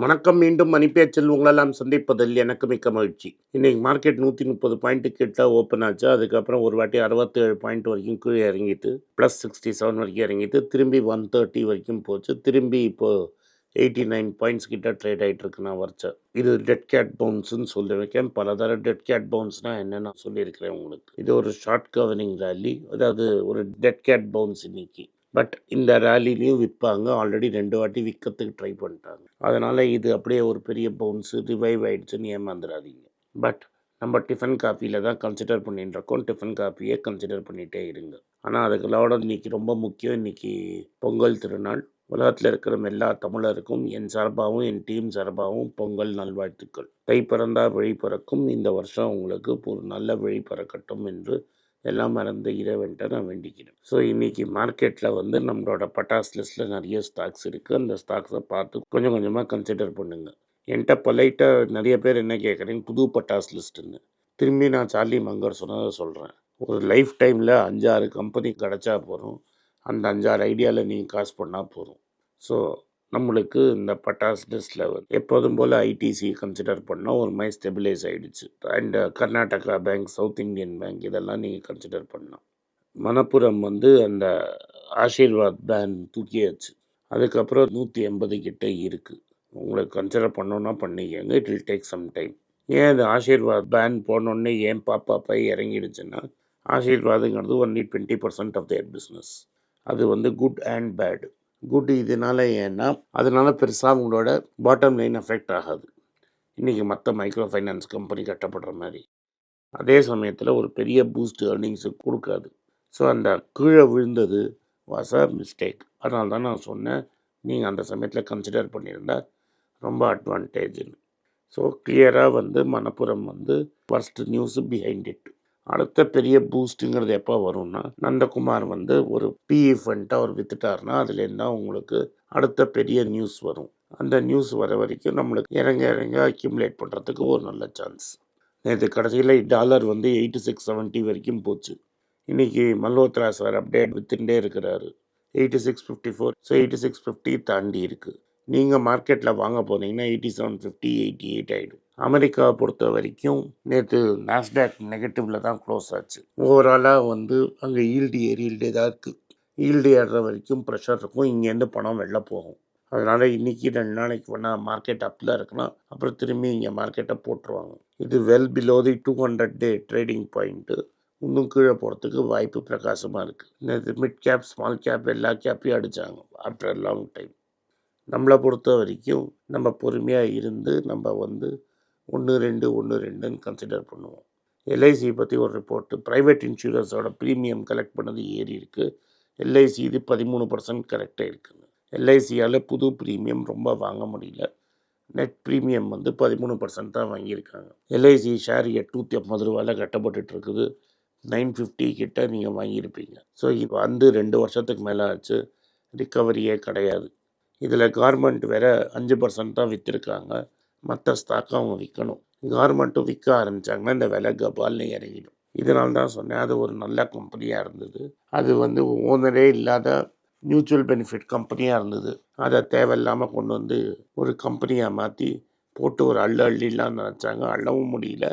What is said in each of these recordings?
வணக்கம் மீண்டும் மணிப்பேச்சில் உங்களெல்லாம் சந்திப்பதில் எனக்கு மிக்க மகிழ்ச்சி. இன்னைக்கு மார்க்கெட் நூற்றி முப்பது பாயிண்ட்டு கிட்ட ஓப்பன் ஆச்சு. அதுக்கப்புறம் ஒரு வாட்டி அறுபத்தேழு பாயிண்ட் வரைக்கும் கீழே இறங்கிட்டு ப்ளஸ் சிக்ஸ்டி செவன் வரைக்கும் இறங்கிட்டு திரும்பி ஒன் தேர்ட்டி வரைக்கும் போச்சு. திரும்பி இப்போ எயிட்டி நைன் பாயிண்ட்ஸ் கிட்ட ட்ரேட் ஆகிட்டு இருக்கு நான் வரைச்சேன் இது டெட் கேட் பவுன்ஸ்னு சொல்லியிருக்கேன் பல தர டெட் கேட் பவுன்ஸ்னால் என்னன்னு நான் சொல்லியிருக்கிறேன் உங்களுக்கு. இது ஒரு ஷார்ட் கவரிங் ரேலி அதாவது ஒரு டெட் கேட் பவுன்ஸ் இன்னைக்கு. பட் இந்த ரேலிலையும் விற்பாங்க. ஆல்ரெடி ரெண்டு வாட்டி விற்கிறதுக்கு ட்ரை பண்ணிட்டாங்க. அதனால் இது அப்படியே ஒரு பெரிய பவுன்ஸு ரிவைவ் ஆயிடுச்சுன்னு ஏமாந்துடாதீங்க பட் நம்ம டிஃபன் காஃபியில் தான் கன்சிடர் பண்ணிட்டு இருக்கோம். டிஃபன் காஃபியே கன்சிடர் பண்ணிகிட்டே இருங்க. ஆனால் அதுகளோட இன்னைக்கு ரொம்ப முக்கியம். இன்றைக்கி பொங்கல் திருநாள். உலகத்தில் இருக்கிற எல்லா தமிழருக்கும் என் சார்பாகவும் என் டீம் சார்பாகவும் பொங்கல் நல்வாழ்த்துக்கள். கை பிறந்தா விழி பிறக்கும். இந்த வருஷம் உங்களுக்கு ஒரு நல்ல விழி பிறக்கட்டும் என்று எல்லாம் மறந்து இறைவன்ட்ட நான் வேண்டிக்கிறேன் ஸோ இன்றைக்கி மார்க்கெட்டில் வந்து நம்மளோட பட்டாஸ் லிஸ்ட்டில் நிறைய ஸ்டாக்ஸ் இருக்குது அந்த ஸ்டாக்ஸை பார்த்து கொஞ்சம் கொஞ்சமாக கன்சிடர் பண்ணுங்கள் என்கிட்ட பொலைட்டாக நிறைய பேர் என்ன கேட்குறீங்க? புது பட்டாஸ் லிஸ்ட்டுன்னு திரும்பி நான் சார்லி மங்கர் சொன்னதை சொல்கிறேன் ஒரு லைஃப் டைமில் அஞ்சாறு கம்பெனி கிடச்சா போதும். அந்த அஞ்சாறு ஐடியாவில் நீங்கள் காசு பண்ணால் போதும். ஸோ நம்மளுக்கு இந்த பட்டாஸ் லிஸ்ட்டில் எப்போதும் போல் ஐடிசி கன்சிடர் பண்ணால் ஒரு மாதிரி ஸ்டெபிலைஸ் ஆகிடுச்சு and Karnataka Bank South Indian Bank இதெல்லாம் நீங்கள் கன்சிடர் பண்ணலாம் மணப்புரம் வந்து அந்த ஆசீர்வாத் பேன் தூக்கியாச்சு. அதுக்கப்புறம் நூற்றி எண்பது கிட்டே இருக்குது உங்களுக்கு கன்சிடர் பண்ணோன்னா பண்ணிக்கங்க. It will take some time ஏன் அது ஆசீர்வாத் பேன் போனோடனே ஏன் பாப்பா போய் இறங்கிடுச்சுன்னா ஆசீர்வாதுங்கிறது only twenty percent of their business அது வந்து குட் அண்ட் பேடு குட் இதனால ஏன்னா அதனால் பெருசாக அவங்களோட பாட்டம் லைன் அஃபெக்ட் ஆகாது. இன்றைக்கி மற்ற மைக்ரோ ஃபைனான்ஸ் கம்பெனி கட்டப்படுற மாதிரி. அதே சமயத்தில் ஒரு பெரிய பூஸ்ட் ஏர்னிங்ஸு கொடுக்காது. ஸோ அந்த கீழே விழுந்தது வாஸ் அ மிஸ்டேக் அதனால தான் நான் சொன்னேன் நீங்கள் அந்த சமயத்தில் கன்சிடர் பண்ணியிருந்தால் ரொம்ப அட்வான்டேஜ்னு ஸோ கிளியராக வந்து மணப்புறம் வந்து ஃபர்ஸ்ட் நியூஸு பிஹைண்ட் இட் அடுத்த பெரிய பூஸ்ட்டுங்கிறது எப்போ வரும்னா நந்தகுமார் வந்து ஒரு பிஇ ஃபண்ட்டை அவர் வித்துட்டார்னா அதுலேருந்து தான் உங்களுக்கு அடுத்த பெரிய நியூஸ் வரும். அந்த நியூஸ் வர வரைக்கும் நம்மளுக்கு இறங்க இறங்க அக்யூமுலேட் பண்ணுறதுக்கு ஒரு நல்ல சான்ஸ் நேற்று கடைசியில் டாலர் வந்து எயிட்டி சிக்ஸ் செவன்ட்டி வரைக்கும் போச்சு. இன்றைக்கி மல்ஹோத்ரா சார் அப்டேட் வித்துட்டே இருக்கிறாரு. Eighty six fifty four so eighty six fifty தாண்டி இருக்குது நீங்கள் மார்க்கெட்டில் வாங்க போனீங்கன்னா eighty seven fifty eighty eight ஆகிடும் அமெரிக்காவை பொறுத்த வரைக்கும் நேற்று நாஸ்டாக் நெகட்டிவில் தான் க்ளோஸ் ஆச்சு. ஓவராலாக வந்து அங்கே ஈல்டு ஏறில்டே தான் இருக்குது ஈல்டு ஏறுற வரைக்கும் ப்ரெஷர் இருக்கும். இங்கேருந்து பணம் வெளில போகும். அதனால் இன்றைக்கி ரெண்டு நாளைக்கு வேணால் மார்க்கெட் அப்பில் இருக்கலாம். அப்புறம் திரும்பி இங்கே மார்க்கெட்டை போட்டுருவாங்க. இது well below the two hundred day trading point இன்னும் கீழே போகிறதுக்கு வாய்ப்பு பிரகாசமாக இருக்குது நேற்று மிட் கேப் ஸ்மால் கேப் எல்லா கேப்பையும் அடித்தாங்க ஆஃப்டர் லாங் டைம் நம்மளை பொறுத்த வரைக்கும் நம்ம பொறுமையாக இருந்து நம்ம வந்து ஒன்று ரெண்டு ஒன்று ரெண்டுன்னு கன்சிடர் பண்ணுவோம். எல்ஐசி பற்றி ஒரு ரிப்போர்ட்டு ப்ரைவேட் இன்சூரன்ஸோட ப்ரீமியம் கலெக்ட் பண்ணது ஏறி இருக்குது எல்ஐசி இது பதிமூணு பர்சன்ட் கரெக்டாக இருக்குங்க எல்ஐசியால் புது ப்ரீமியம் ரொம்ப வாங்க முடியல. நெட் ப்ரீமியம் வந்து பதிமூணு பர்சன்ட் தான் வாங்கியிருக்காங்க. எல்ஐசி ஷேர் எட்நூற்றி ஐம்பது ரூபாயில் கட்டப்பட்டுட்டு இருக்குது. நைன் ஃபிஃப்டி கிட்ட நீங்கள் வாங்கியிருப்பீங்க. ஸோ இப்போ வந்து ரெண்டு வருஷத்துக்கு மேலே ஆச்சு. ரிக்கவரியே கிடையாது. இதில் கார்மெண்ட் வேறு அஞ்சு பர்சன்ட் தான் விற்றுருக்காங்க மற்ற ஸ்டாக்காக அவங்க விற்கணும் கார்மெண்ட்டும் விற்க ஆரம்பித்தாங்கன்னா இந்த விலை கபால்னு இறங்கிடும். இதனால தான் சொன்னேன் அது ஒரு நல்ல கம்பெனியாக இருந்தது. அது வந்து ஓனரே இல்லாத மியூச்சுவல் பெனிஃபிட் கம்பெனியாக இருந்தது. அதை தேவையில்லாமல் கொண்டு வந்து ஒரு கம்பெனியாக மாற்றி போட்டு ஒரு அள்ளு அள்ளிலாம் நினச்சாங்க. அள்ளவும் முடியல.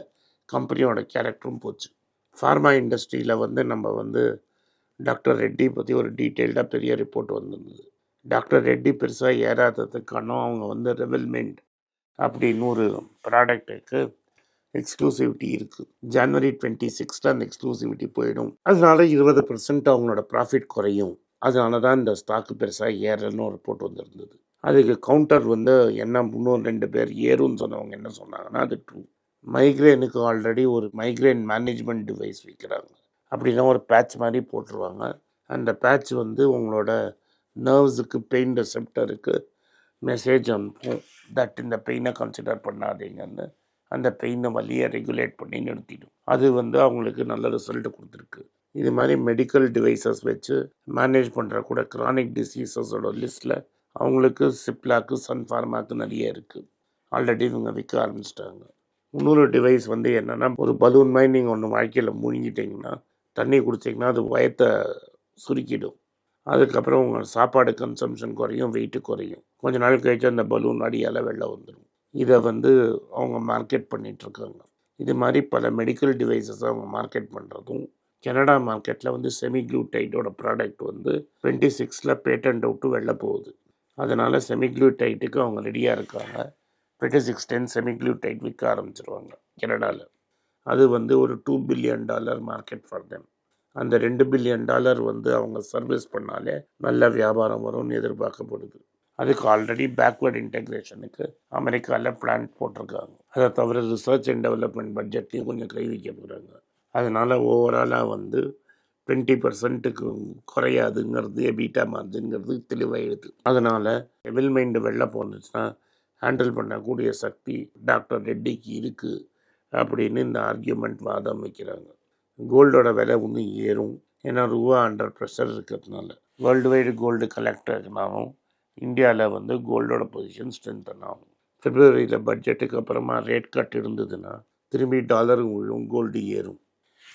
கம்பெனியோட கேரக்டரும் போச்சு. ஃபார்மா இண்டஸ்ட்ரியில் வந்து நம்ம வந்து டாக்டர் ரெட்டி பற்றி ஒரு டீட்டெயில்டாக பெரிய ரிப்போர்ட் வந்திருந்தது. டாக்டர் ரெட்டி பெருசாக ஏறாததுக்கான அவங்க வந்து ரெவல்மெண்ட் அப்படின்னு ஒரு ப்ராடக்ட்டுக்கு எக்ஸ்க்ளூசிவிட்டி இருக்குது ஜனவரி டுவெண்ட்டி சிக்ஸ்த்தில் அந்த எக்ஸ்க்ளூசிவிட்டி போயிடும். அதனால இருபது பர்சன்ட் அவங்களோட ப்ராஃபிட் குறையும். அதனால தான் இந்த ஸ்டாக்கு பெருசாக ஏறன்னு ஒரு ரிப்போர்ட் வந்திருந்தது. அதுக்கு கவுண்டர் வந்து என்ன இன்னும் ரெண்டு பேர் ஏறும்னு சொன்னவங்க என்ன சொன்னாங்கன்னா அது ட்ரூ மைக்ரேனுக்கு ஆல்ரெடி ஒரு மைக்ரேன் மேனேஜ்மெண்ட் டிவைஸ் விற்கிறாங்க அப்படின்னா ஒரு பேட்ச் மாதிரி போட்டுருவாங்க. அந்த பேட்ச் வந்து உங்களோட நர்வ்ஸுக்கு பெயின் ரிசெப்டருக்கு மெசேஜ் அனுப்பும் தட் இந்த பெயினை கன்சிடர் பண்ணாதீங்கன்னு அந்த பெயினை வழியை ரெகுலேட் பண்ணி நிறுத்திடும். அது வந்து அவங்களுக்கு நல்ல ரிசல்ட் கொடுத்துருக்கு. இது மாதிரி மெடிக்கல் டிவைசஸ் வச்சு மேனேஜ் பண்ணுற கூட க்ரானிக் டிசீசஸோட லிஸ்ட்டில் அவங்களுக்கு சிப்லாக்கு சன்ஃபார்மாக்கு நிறைய இருக்குது ஆல்ரெடி இவங்க விற்க ஆரம்பிச்சிட்டாங்க. இன்னொரு டிவைஸ் வந்து என்னென்னா ஒரு பலூன் மாதிரி நீங்கள் ஒன்று வாழ்க்கையில் மூழ்கிட்டிங்கன்னா தண்ணி குடிச்சிங்கன்னா அது வயத்தை சுருக்கிடும். அதுக்கப்புறம் உங்கள் சாப்பாடு கன்சம்ஷன் குறையும் வெயிட்டு குறையும். கொஞ்ச நாள் கழிச்சு அந்த பலூன் அடியால் வெளில வந்துடும் இதை வந்து அவங்க மார்க்கெட் பண்ணிகிட்ருக்காங்க இது மாதிரி பல மெடிக்கல் டிவைசஸ் அவங்க மார்க்கெட் பண்ணுறதும் கனடா மார்க்கெட்டில் வந்து செமி க்ளூடைட்டோட ப்ராடக்ட் வந்து டுவெண்ட்டி சிக்ஸில் பேட்டன்ட் அவுட்டு வெளில போகுது. அதனால் செமி க்ளூடைட்டுக்கு அவங்க ரெடியாக இருக்காங்க. டுவெண்ட்டி சிக்ஸ் டென் செமி க்ளூடைட் விற்க ஆரம்பிச்சிருவாங்க கனடாவில் அது வந்து ஒரு two billion dollar market for them அந்த ரெண்டு பில்லியன் டாலர் வந்து அவங்க சர்வீஸ் பண்ணாலே நல்ல வியாபாரம் வரும்னு எதிர்பார்க்கப்படுது. அதுக்கு ஆல்ரெடி பேக்வேர்ட் இன்டெக்ரேஷனுக்கு அமெரிக்காவில் பிளான் போட்டிருக்காங்க. அதை தவிர ரிசர்ச் அண்ட் டெவலப்மெண்ட் பட்ஜெட்லையும் கொஞ்சம் கை வைக்க போகிறாங்க அதனால் ஓவராலாக வந்து டுவெண்ட்டி பர்சன்ட்டுக்கு குறையாதுங்கிறது எபிட்டா மார்ஜின்ங்கிறது தெளிவாயிடுது அதனால் எவில் மைண்டு வெளில போனுச்சுன்னா ஹேண்டில் பண்ணக்கூடிய சக்தி டாக்டர் ரெட்டிக்கு இருக்குது அப்படின்னு இந்த ஆர்கியூமெண்ட் வாதம் வைக்கிறாங்க. கோல்டோட விலை இன்னும் ஏறும். ஏன்னா ரூபா அண்டர் ப்ரெஷர் இருக்கிறதுனால. வேர்ல்டு வைடு கோல்டு கலெக்டர்னாலும் இந்தியாவில் வந்து கோல்டோட பொசிஷன் ஸ்ட்ரென்தன் ஆகும் பிப்ரவரியில் பட்ஜெட்டுக்கு அப்புறமா ரேட் கட் இருந்ததுன்னா திரும்பி டாலர் விழும் கோல்டு ஏறும்.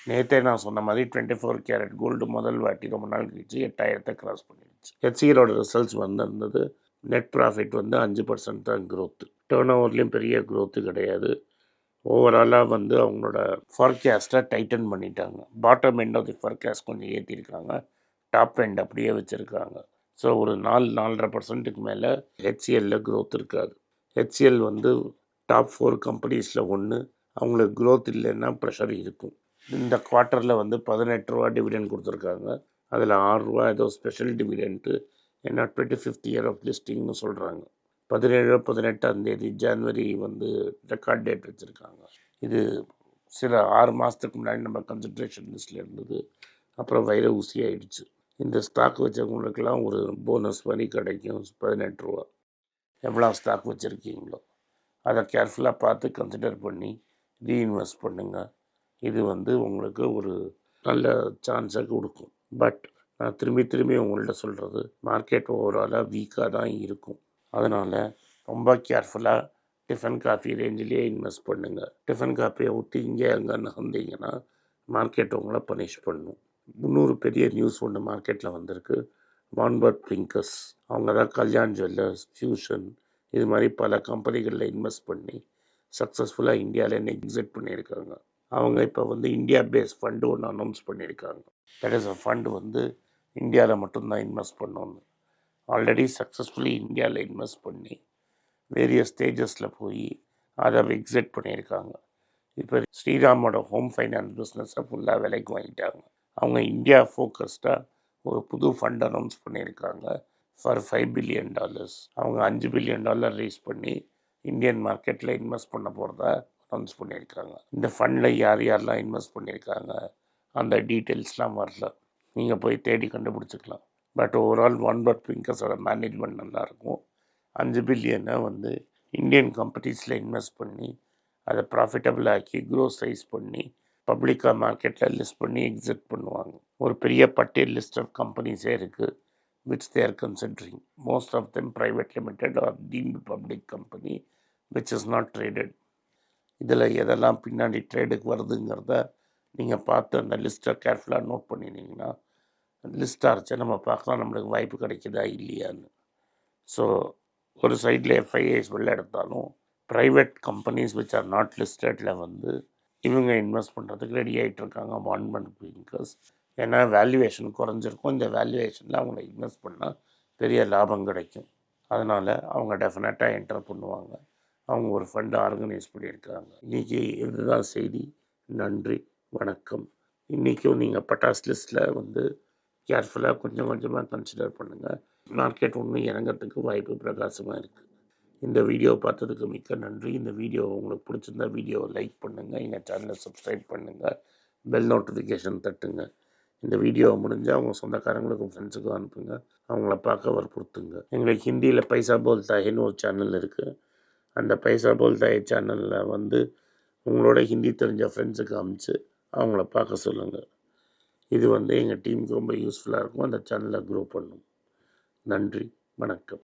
நேற்றே நான் சொன்ன மாதிரி டுவெண்ட்டி ஃபோர் கேரட் கோல்டு முதல் வாட்டி ரொம்ப நாள் கழிச்சு எட்டாயிரத்தை கிராஸ் பண்ணிடுச்சு. ஹெச்சிஎலோட ரிசல்ட்ஸ் வந்திருந்தது. நெட் ப்ராஃபிட் வந்து அஞ்சு பர்சன்ட் தான் க்ரோத்து டேர்ன் ஓவர்லேயும் பெரிய க்ரோத்து கிடையாது. ஓவராலாக வந்து அவங்களோட ஃபோர்காஸ்ட்டை டைட்டன் பண்ணிட்டாங்க. Bottom end of the forecast கொஞ்சம் ஏற்றிருக்காங்க டாப் எண்ட் அப்படியே வச்சுருக்காங்க. ஸோ ஒரு நாலு நாலரை பர்சன்ட்டுக்கு மேலே ஹெச்சிஎல்ல க்ரோத் இருக்காது. ஹெச்சிஎல் வந்து டாப் ஃபோர் கம்பெனிஸில் ஒன்று அவங்களுக்கு க்ரோத் இல்லைன்னா ப்ரெஷர் இருக்கும். இந்த குவார்ட்டரில் வந்து பதினெட்டு ரூபா டிவிடெண்ட் கொடுத்துருக்காங்க. அதில் ஆறுரூவா ஏதோ ஸ்பெஷல் டிவிடெண்ட்டு ஏன்னா டுவெண்ட்டி ஃபிஃப்த் இயர் ஆஃப் லிஸ்டிங்னு சொல்கிறாங்க பதினேழு பதினெட்டாம் தேதி ஜனவரி வந்து ரெக்கார்ட் டேட் வச்சுருக்காங்க. இது சில ஆறு மாதத்துக்கு முன்னாடி நம்ம கன்சன்ட்ரேஷன் லிஸ்ட்டில் இருந்தது. அப்புறம் வைர ஊசி ஆயிடுச்சு. இந்த ஸ்டாக் வச்சவங்களுக்கெல்லாம் ஒரு போனஸ் மாதிரி கிடைக்கும் பதினெட்டு ரூபா எவ்வளோ ஸ்டாக் வச்சுருக்கீங்களோ அதை கேர்ஃபுல்லாக பார்த்து கன்சிடர் பண்ணி ரீஇன்வெஸ்ட் பண்ணுங்கள் இது வந்து உங்களுக்கு ஒரு நல்ல சான்ஸை கொடுக்கும். பட் நான் திரும்பி திரும்பி உங்கள்கிட்ட சொல்கிறது மார்க்கெட் ஓவராலாக வீக்காக தான் இருக்கும். அதனால் ரொம்ப கேர்ஃபுல்லாக டிஃபன் காஃபி ரேஞ்சிலேயே இன்வெஸ்ட் பண்ணுங்கள் டிஃபன் காஃபியை விட்டு இங்கே அங்கே நகர்ந்தீங்கன்னா மார்க்கெட் உங்களை பனிஷ் பண்ணும். முந்நூறு பெரிய நியூஸ் ஒன்று மார்க்கெட்டில் வந்திருக்கு. வான்பர்ட் பிங்கர்ஸ் அவங்க தான் கல்யாண் ஜுவல்லர்ஸ் ஃபியூஷன் இது மாதிரி பல கம்பெனிகளில் இன்வெஸ்ட் பண்ணி சக்ஸஸ்ஃபுல்லாக இந்தியாவில் எக்ஸிட் பண்ணியிருக்காங்க. அவங்க இப்போ வந்து இந்தியா பேஸ் ஃபண்டு ஒன்று அனௌன்ஸ் பண்ணியிருக்காங்க. தட் இஸ் அ ஃபண்டு வந்து இந்தியாவில் மட்டும்தான் இன்வெஸ்ட் பண்ணணும் ஆல்ரெடி சக்ஸஸ்ஃபுல்லி இந்தியாவில் இன்வெஸ்ட் பண்ணி வேரியஸ் ஸ்டேஜஸில் போய் அதை எக்ஸிட் பண்ணியிருக்காங்க. இப்போ ஸ்ரீராமோட ஹோம் ஃபைனான்ஸ் பிஸ்னஸை ஃபுல்லாக விலைக்கு வாங்கிட்டாங்க. அவங்க இந்தியா ஃபோக்கஸ்டாக ஒரு புது ஃபண்ட் அனௌன்ஸ் பண்ணியிருக்காங்க. ஃபார் ஃபைவ் பில்லியன் டாலர்ஸ் அவங்க அஞ்சு பில்லியன் டாலர் ரேஸ் பண்ணி இந்தியன் மார்க்கெட்டில் இன்வெஸ்ட் பண்ண போகிறதா அனௌன்ஸ் பண்ணியிருக்காங்க. இந்த ஃபண்டில் யார் யாரெல்லாம் இன்வெஸ்ட் பண்ணியிருக்காங்க? அந்த டீட்டெயில்ஸ்லாம் வரல. நீங்கள் போய் தேடி கண்டுபிடிச்சிக்கலாம். பட் ஓவரால் ஒன் பட் பிங்கஸோட மேனேஜ்மெண்ட் நல்லாயிருக்கும் அஞ்சு பில்லியனை வந்து இந்தியன் கம்பெனிஸில் இன்வெஸ்ட் பண்ணி அதை ப்ராஃபிட்டபிள் ஆக்கி க்ரோ சைஸ் பண்ணி பப்ளிக்காக மார்க்கெட்டில் லிஸ்ட் பண்ணி எக்ஸிட் பண்ணுவாங்க. ஒரு பெரிய பட்டியல் லிஸ்ட் ஆஃப் கம்பெனிஸே இருக்குது which there considering most of them private limited are deemed public company which is not traded இதில் எதெல்லாம் பின்னாடி ட்ரேடுக்கு வருதுங்கிறத நீங்கள் பார்த்து அந்த லிஸ்ட்டை கேர்ஃபுல்லாக நோட் பண்ணினீங்கன்னா லிஸ்ட்டாக இருந்துச்சு நம்ம பார்க்கலாம் நம்மளுக்கு வாய்ப்பு கிடைக்குதா இல்லையான்னு. ஸோ ஒரு சைடில் எஃப்ஐஏஸ் வெளில எடுத்தாலும் private companies which are not லிஸ்டடில் வந்து இவங்க இன்வெஸ்ட் பண்ணுறதுக்கு ரெடி ஆகிட்டு இருக்காங்க ஒன் மந்த் பிங்கர்ஸ் ஏன்னா வேல்யூவேஷன் குறைஞ்சிருக்கும். இந்த வேல்யூவேஷனில் அவங்கள இன்வெஸ்ட் பண்ணால் பெரிய லாபம் கிடைக்கும். அதனால் அவங்க டெஃபினட்டாக என்டர் பண்ணுவாங்க. அவங்க ஒரு ஃபண்டு ஆர்கனைஸ் பண்ணியிருக்காங்க. இன்றைக்கி இதுதான் செய்தி. நன்றி. வணக்கம். இன்றைக்கும் நீங்கள் பட்டாஸ் லிஸ்ட்டில் வந்து கேர்ஃபுல்லாக கொஞ்சம் கொஞ்சமாக கன்சிடர் பண்ணுங்கள் மார்க்கெட் ஒன்று இறங்கிறதுக்கு வாய்ப்பு பிரகாசமாக இருக்குது இந்த வீடியோ பார்த்ததுக்கு மிக்க நன்றி. இந்த வீடியோ உங்களுக்கு பிடிச்சிருந்தா வீடியோவை லைக் பண்ணுங்கள் எங்கள் சேனலை சப்ஸ்கிரைப் பண்ணுங்கள் பெல் நோட்டிஃபிகேஷன் தட்டுங்க. இந்த வீடியோவை முடிஞ்சால் அவங்க சொந்தக்காரங்களுக்கும் ஃப்ரெண்ட்ஸுக்கும் அனுப்புங்க. அவங்கள பார்க்க வற்புறுத்துங்க. எங்களுக்கு ஹிந்தியில் பைசா போல் தாயின்னு ஒரு சேனல் இருக்குது அந்த பைசா போல் தாய் சேனலில் வந்து உங்களோட ஹிந்தி தெரிஞ்ச ஃப்ரெண்ட்ஸுக்கு அமிச்சு அவங்கள பார்க்க சொல்லுங்கள் இது வந்து எங்கள் டீமுக்கு ரொம்ப யூஸ்ஃபுல்லாக இருக்கும். அந்த சேனலை க்ரோ பண்ணும். நன்றி. வணக்கம்.